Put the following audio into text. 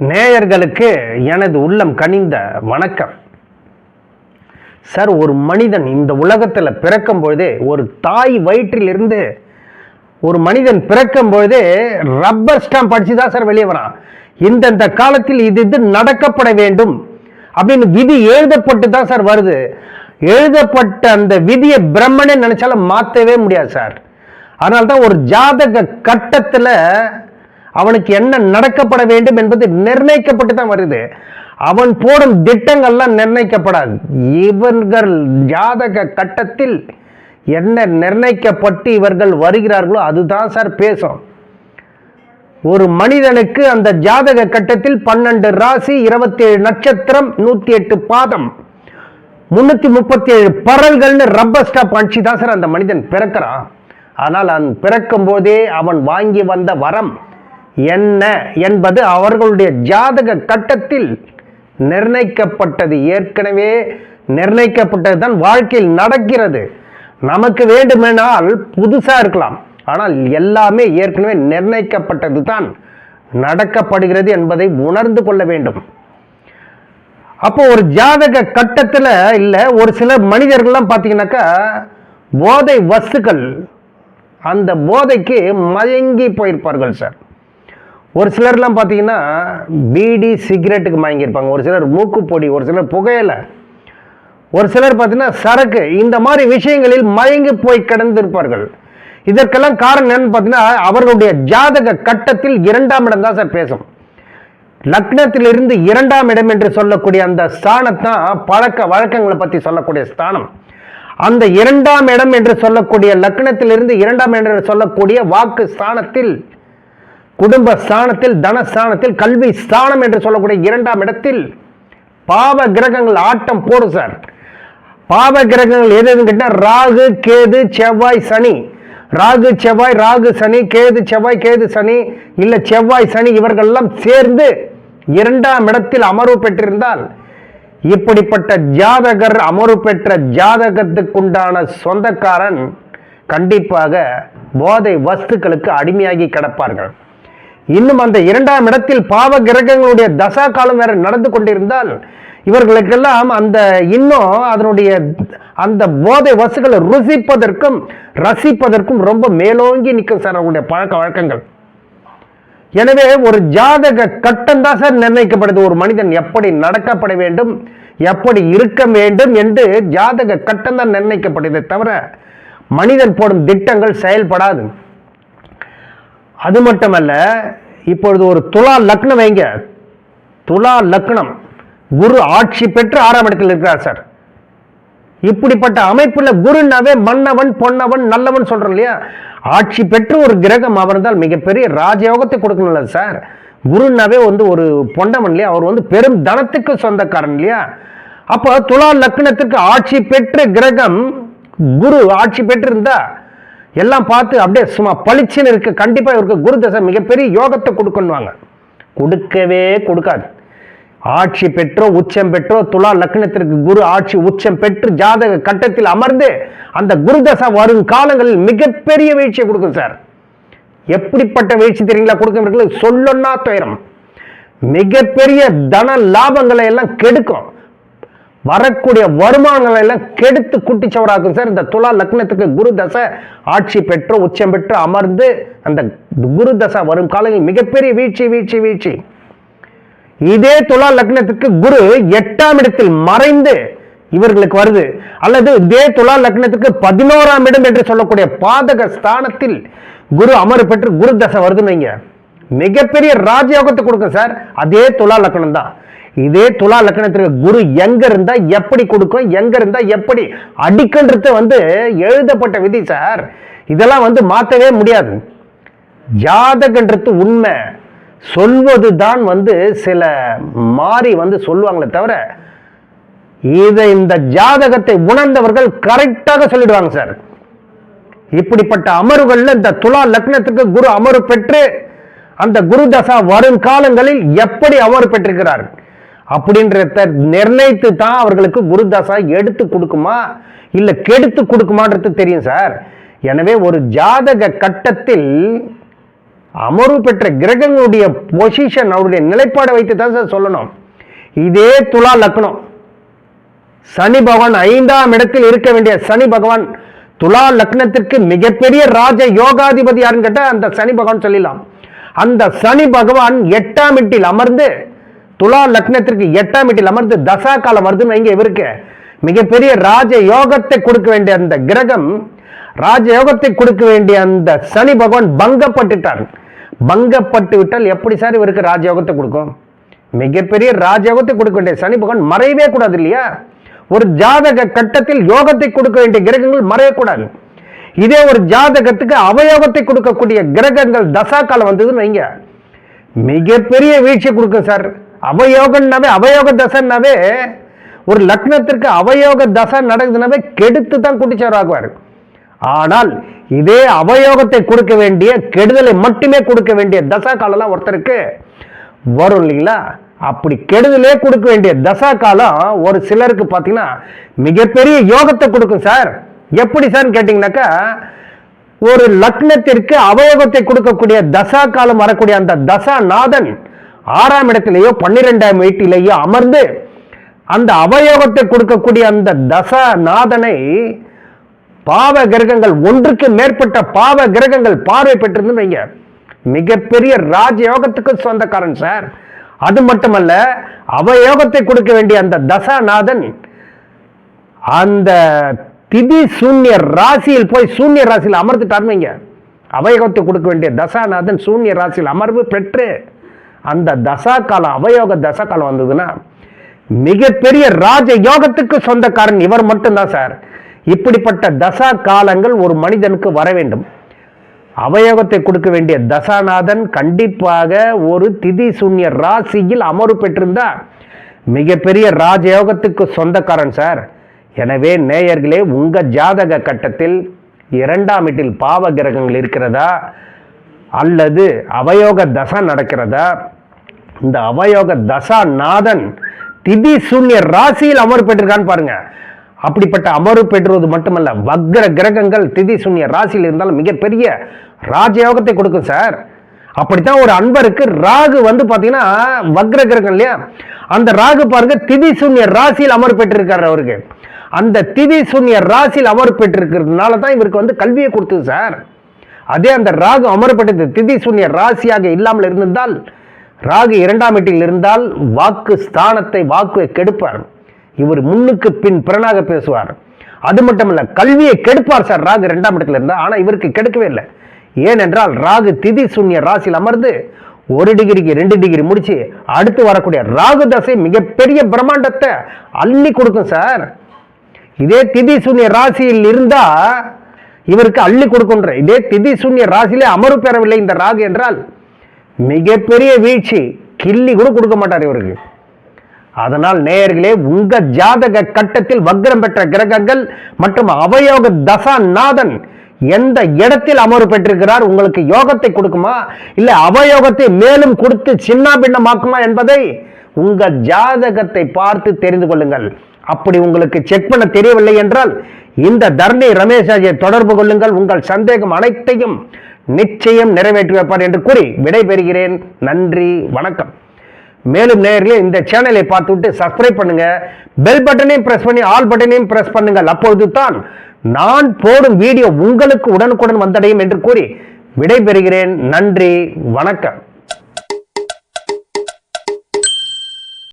நேயர்களுக்கு எனது உள்ளம் கனிந்த வணக்கம். சார் ஒரு மனிதன் இந்த உலகத்தில் பிறக்கும் பொழுதே ஒரு தாய் வயிற்றிலிருந்து ஒரு மனிதன் பிறக்கும் பொழுதே ரப்பர் ஸ்டாம்ப் அடிச்சு தான் சார் வெளியே வரான். இந்தந்த காலத்தில் இது இது நடக்கப்பட வேண்டும் அப்படின்னு விதி எழுதப்பட்டு தான் சார் வருது. எழுதப்பட்ட அந்த விதியை பிரம்மனே நினைச்சாலும் மாற்றவே முடியாது சார். அதனால தான் ஒரு ஜாதக கட்டத்தில் அவனுக்கு என்ன நடக்கப்பட வேண்டும் என்பது நிர்ணயிக்கப்பட்டு தான் வருது. அவன் போடும் திட்டங்கள்லாம் நிர்ணயிக்கப்படாது. இவர்கள் ஜாதக கட்டத்தில் என்ன நிர்ணயிக்கப்பட்டு இவர்கள் வருகிறார்களோ அதுதான் சார் பேசும். ஒரு மனிதனுக்கு அந்த ஜாதக கட்டத்தில் பன்னெண்டு ராசி இருபத்தி ஏழு நட்சத்திரம் நூற்றி எட்டு பாதம் முன்னூற்றி முப்பத்தி ஏழு பரல்கள்னு ரப்பர் ஸ்டாப் அடிச்சு தான் சார் அந்த மனிதன் பிறக்கிறான். ஆனால் அவன் பிறக்கும் போதே அவன் வாங்கி வந்த வரம் என்ன என்பது அவர்களுடைய ஜாதக கட்டத்தில் நிர்ணயிக்கப்பட்டது. ஏற்கனவே நிர்ணயிக்கப்பட்டது தான் வாழ்க்கையில் நடக்கிறது. நமக்கு வேண்டுமெனால் புதுசாக இருக்கலாம். ஆனால் எல்லாமே ஏற்கனவே நிர்ணயிக்கப்பட்டது தான் நடக்கப்படுகிறது என்பதை உணர்ந்து கொள்ள வேண்டும். அப்போ ஒரு ஜாதக கட்டத்தில் இல்லை ஒரு சில மனிதர்கள்லாம் பார்த்தீங்கன்னாக்கா போதை வஸ்துக்கள் அந்த போதைக்கு மயங்கி போயிருப்பார்கள் சார். ஒரு சிலர்லாம் பார்த்தீங்கன்னா பீடி சிகரெட்டுக்கு மயங்கியிருப்பாங்க. ஒரு சிலர் மூக்குப்பொடி ஒரு சிலர் புகையில. ஒரு சிலர் பார்த்தீங்கன்னா சரக்கு இந்த மாதிரி விஷயங்களில் மயங்கி போய் கிடந்திருப்பார்கள். இதற்கெல்லாம் காரணம் என்னன்னு பார்த்தீங்கன்னா அவர்களுடைய ஜாதக கட்டத்தில் இரண்டாம் இடம் தான் சார் பேசும். லக்னத்திலிருந்து இரண்டாம் இடம் என்று சொல்லக்கூடிய அந்த ஸ்தானத்தான் பழக்க வழக்கங்களை பற்றி சொல்லக்கூடிய ஸ்தானம். அந்த இரண்டாம் இடம் என்று சொல்லக்கூடிய லக்னத்திலிருந்து இரண்டாம் இடம் என்று சொல்லக்கூடிய வாக்கு ஸ்தானத்தில் குடும்ப ஸ்தானத்தில் தனஸ்தானத்தில் கல்வி ஸ்தானம் என்று சொல்லக்கூடிய இரண்டாம் இடத்தில் பாவ கிரகங்கள் ஆட்டம் போடும் சார் பாவ கிரகங்கள் எது எதுன்னு கேட்டால் ராகு கேது செவ்வாய் சனி. ராகு செவ்வாய் ராகு சனி கேது செவ்வாய் கேது சனி. இல்லை செவ்வாய் சனி இவர்கள்லாம் சேர்ந்து இரண்டாம் இடத்தில் அமர்வு பெற்றிருந்தால் இப்படிப்பட்ட ஜாதகர் அமர்வு பெற்ற ஜாதகத்துக்குண்டான சொந்தக்காரன் கண்டிப்பாக போதை வஸ்துக்களுக்கு அடிமையாகி கிடப்பார்கள். இன்னும் அந்த இரண்டாம் இடத்தில் பாவ கிரகங்களுடைய தசா காலம் வேற நடந்து கொண்டிருந்தால் இவர்களுக்கெல்லாம் அந்த இன்னும் அதனுடைய அந்த போதை வசுகளை ருசிப்பதற்கும் ரசிப்பதற்கும் ரொம்ப மேலோங்கி நிற்கும் சார் அவங்களுடைய பழக்க வழக்கங்கள். எனவே ஒரு ஜாதக கட்டம் தான் சார் நிர்ணயிக்கப்படுது. ஒரு மனிதன் எப்படி நடக்கப்பட வேண்டும் எப்படி இருக்க வேண்டும் என்று ஜாதக கட்டம் தான் நிர்ணயிக்கப்படுதே தவிர மனிதன் போடும் திட்டங்கள் செயல்படாது. அது மட்டுமல்ல இப்பொழுது ஒரு துலா லக்னம் வைங்க துலா லக்னம். குரு ஆட்சி பெற்று ஆறாம் இடத்தில் இருக்கிறார் சார். இப்படிப்பட்ட அமைப்பில் குருனாவே மன்னவன் பொன்னவன் நல்லவன் சொல்கிறோம் இல்லையா? ஆட்சி பெற்று ஒரு கிரகம் அமர்ந்தால் மிகப்பெரிய ராஜயோகத்தை கொடுக்கணும்ல சார். குருனாவே வந்து ஒரு பொன்னவன் இல்லையா? அவர் வந்து பெரும் தனத்துக்கு சொந்தக்காரன் இல்லையா? அப்போ துலா லக்னத்துக்கு ஆட்சி பெற்ற கிரகம் குரு ஆட்சி பெற்றிருந்தா எல்லாம் பார்த்து அப்படியே சும்மா பளிச்சுன்னு இருக்கு. கண்டிப்பாக இவருக்கு குரு தசை மிகப்பெரிய யோகத்தை கொடுக்கணுவாங்க. கொடுக்கவே கொடுக்காது. ஆட்சி பெற்றோ உச்சம் பெற்றோ துலா லக்னத்திற்கு குரு ஆட்சி உச்சம் பெற்று ஜாதக கட்டத்தில் அமர்ந்து அந்த குரு தசை வரும் காலங்களில் மிகப்பெரிய வீழ்ச்சியை கொடுக்கும் சார். எப்படிப்பட்ட வீழ்ச்சி தெரியுங்களா? கொடுக்கும் சொல்லொன்னா துயரம். மிகப்பெரிய தன லாபங்களை எல்லாம் கெடுக்கும். வரக்கூடிய வருமானங்களை எல்லாம் கெடுத்து குட்டிச்சவராக்கும் சார். இந்த துலா லக்னத்துக்கு குரு தசை ஆட்சி பெற்று உச்சம் பெற்று அமர்ந்து அந்த குரு தசை வரும் காலங்களில் மிகப்பெரிய வீழ்ச்சி வீழ்ச்சி வீழ்ச்சி. இதே துலா லக்னத்துக்கு குரு எட்டாம் இடத்தில் மறைந்து இவர்களுக்கு வருது. அல்லது இதே துலா லக்னத்துக்கு பதினோராம் இடம் என்று சொல்லக்கூடிய பாதக ஸ்தானத்தில் குரு அமர் பெற்று குரு தசை வருதுன்னு வைங்க. மிகப்பெரிய ராஜயோகத்தை கொடுக்கும் சார். அதே துலா லக்னம் தான். இதே துலா லக்னத்திற்கு குரு எங்க இருந்தா எப்படி கொடுக்கும் எங்க இருந்தா எப்படி அடிக்கன்றது வந்து எழுதப்பட்ட விதி சார். இதெல்லாம் வந்து மாற்றவே முடியாது. ஜாதகன்றது உண்மை. சொல்வது தான் வந்து சில மாறி வந்து சொல்லுவாங்களே தவிர இதை இந்த ஜாதகத்தை உணர்ந்தவர்கள் கரெக்டாக சொல்லிடுவாங்க சார். இப்படிப்பட்ட அமர்வுகளில் இந்த துலா லக்னத்துக்கு குரு அமர்வு பெற்று அந்த குரு தசா வரும் காலங்களில் எப்படி அமர்வு பெற்றிருக்கிறார்? அப்படின்றத நிர்ணயித்து தான் அவர்களுக்கு குரு தசா எடுத்து கொடுக்குமா? இல்லை கெடுத்து கொடுக்குமான்றது தெரியும் சார். எனவே ஒரு ஜாதக கட்டத்தில் அமர்வு பெற்ற கிரகங்களுடைய பொசிஷன் அவருடைய நிலைப்பாடை வைத்து தான் சார் சொல்லணும். இதே துலா லக்னம். சனி பகவான் ஐந்தாம் இடத்தில் இருக்க வேண்டிய சனி பகவான் துலா லக்னத்திற்கு மிகப்பெரிய ராஜ யோகாதிபதி யாருன்னு கேட்டால் அந்த சனி பகவான் சொல்லிடலாம். அந்த சனி பகவான் எட்டாம் வீட்டில் அமர்ந்து துலா லக்னத்திற்கு எட்டாம் வீட்டில் அமர்ந்து தசா காலம் வருதுன்னு இங்க இவருக்கு? மிகப்பெரிய ராஜ யோகத்தை கொடுக்க வேண்டிய அந்த கிரகம் ராஜ யோகத்தை கொடுக்க வேண்டிய அந்த சனி பகவான் பங்கப்பட்டுட்டார். பங்கப்பட்டு விட்டால் எப்படி சார் இவருக்கு ராஜயோகத்தை கொடுக்கும்? மிகப்பெரிய ராஜயோகத்தை கொடுக்க வேண்டிய சனி பகவான் மறையவே கூடாது இல்லையா? ஒரு ஜாதக கட்டத்தில் யோகத்தை கொடுக்க வேண்டிய கிரகங்கள் மறையக்கூடாது. இதே ஒரு ஜாதகத்துக்கு அவயோகத்தை கொடுக்கக்கூடிய கிரகங்கள் தசா காலம் வந்ததுன்னு வைங்க. மிகப்பெரிய வீழ்ச்சி கொடுக்கும் சார். அவயோகம்னாவே அவயோக தசைனாவே ஒரு லக்னத்திற்கு அவயோக தசை நடக்குதுனாவே கெடுத்து தான் குட்டிச்சவராகுவார் ஆனால் இதே அவயோகத்தை கொடுக்க வேண்டிய கெடுதலை மட்டுமே கொடுக்க வேண்டிய தசா காலம்லாம் ஒருத்தருக்கு வரும் இல்லைங்களா? அப்படி கெடுதலே கொடுக்க வேண்டிய தசா காலம் ஒரு சிலருக்கு பார்த்தீங்கன்னா மிகப்பெரிய யோகத்தை கொடுக்கும் சார். எப்படி சார்னு கேட்டிங்கனாக்கா ஒரு லக்னத்திற்கு அவயோகத்தை கொடுக்கக்கூடிய தசா காலம் வரக்கூடிய அந்த தசா நாதன் ஆறாம் இடத்திலேயோ பன்னிரெண்டாம் வீட்டிலேயோ அமர்ந்து அந்த அவயோகத்தை கொடுக்கக்கூடிய அந்த தசநாதனை பாவ கிரகங்கள் ஒன்றுக்கு மேற்பட்ட பாவ கிரகங்கள் பார்வை பெற்றிருந்து வைங்க. மிகப்பெரிய ராஜயோகத்துக்கு சொந்தக்காரன் சார். அது மட்டுமல்ல அவயோகத்தை கொடுக்க வேண்டிய அந்த தசாநாதன் அந்த திதி சூன்ய ராசியில் போய் சூன்ய ராசியில் அமர்ந்துட்டார் வைங்க. அவயோகத்தை கொடுக்க வேண்டிய தசாநாதன் சூன்ய ராசியில் அமர்வு பெற்று அந்த தசா காலம் அவயோக தசா காலம் வந்ததுன்னா மிகப்பெரிய ராஜ யோகத்துக்கு சொந்தக்காரன் இவர் மட்டும்தான் சார். இப்படிப்பட்ட தசா காலங்கள் ஒரு மனிதனுக்கு வர வேண்டும். அவயோகத்தை கொடுக்க வேண்டிய தசாநாதன் கண்டிப்பாக ஒரு திதி சூன்ய ராசியில் அமர்வு பெற்றிருந்தா மிகப்பெரிய ராஜயோகத்துக்கு சொந்தக்காரன் சார். எனவே நேயர்களே உங்கள் ஜாதக கட்டத்தில் இரண்டாம் வீட்டில் பாவ கிரகங்கள் இருக்கிறதா? அல்லது அவயோக தசா நடக்கிறதா? இந்த அவயோக தசா நாதன் திதி சூன்ய ராசியில் அமர்வு பெற்றிருக்கான்னு பாருங்க. அப்படிப்பட்ட அமர்வு பெற்றுவது மட்டுமல்ல வக்ர கிரகங்கள் திதி சூன்ய ராசியில் இருந்தாலும் மிகப்பெரிய ராஜயோகத்தை கொடுக்கும் சார். அப்படித்தான் ஒரு அன்பருக்கு ராகு வந்து பார்த்தீங்கன்னா வக்ர கிரகம் இல்லையா? அந்த ராகு பாருங்க திதி சூன்ய ராசியில் அமர்வு பெற்றிருக்காரு அவருக்கு. அந்த திதி சூன்ய ராசியில் அமர்வு பெற்றிருக்கிறதுனால தான் இவருக்கு வந்து கல்வியை கொடுத்தது சார். அதே அந்த ராகு அமரப்பட்டது திதி சூன்ய ராசியாக இல்லாமல் இருந்திருந்தால் ராகு இரண்டாம் வீட்டில் இருந்தால் வாக்கு ஸ்தானத்தை வாக்கு கெடுப்பார். இவர் முன்னுக்கு பின் பிறனாக பேசுவார். அது மட்டுமல்ல கல்வியை கெடுப்பார் சார் ராகு இரண்டாம் இடத்துல இருந்தால். ஆனால் இவருக்கு கெடுக்கவே இல்லை. ஏனென்றால் ராகு திதி சூன்ய ராசியில் அமர்ந்து ஒரு டிகிரிக்கு ரெண்டு டிகிரி முடிச்சு அடுத்து வரக்கூடிய ராகு தசை மிகப்பெரிய பிரம்மாண்டத்தை அள்ளி கொடுக்கும் சார். இதே திதி சூன்ய ராசியில் இருந்தா இவருக்கு அள்ளி கொடுக்குன்ற இதே திதி சூன்ய ராசியிலே அமர்வு பெறவில்லை இந்த ராகு என்றால் மிகப்பெரிய வீழ்ச்சி. கிள்ளி கூட கொடுக்க மாட்டார் இவருக்கு. அதனால் நேயர்களே உங்க ஜாதக கட்டத்தில் வக்ரம் பெற்ற கிரகங்கள் மற்றும் அவயோக தசாநாதன் எந்த இடத்தில் அமர்வு பெற்றிருக்கிறார் உங்களுக்கு யோகத்தை கொடுக்குமா? இல்லை அவயோகத்தை மேலும் கொடுத்து சின்ன பின்னமாக்குமா என்பதை உங்க ஜாதகத்தை பார்த்து தெரிந்து கொள்ளுங்கள். அப்படி உங்களுக்கு செக் பண்ண தெரியவில்லை என்றால் இந்த தர்ணி ரமேஷ் ஆகிய தொடர்பு கொள்ளுங்கள். உங்கள் சந்தேகம் அனைத்தையும் நிச்சயம் நிறைவேற்றி வைப்பார் என்று கூறி விடைபெறுகிறேன். நன்றி வணக்கம். மேலும் நேரில் இந்த சேனலை பார்த்துவிட்டு சப்ஸ்கிரைப் பண்ணுங்க. பெல் பட்டனையும் பிரஸ் பண்ணி ஆல் பட்டனையும் பிரஸ் பண்ணுங்கள். அப்பொழுது தான் நான் போடும் வீடியோ உங்களுக்கு உடனுக்குடன் வந்தடையும் என்று கூறி விடைபெறுகிறேன். நன்றி வணக்கம்.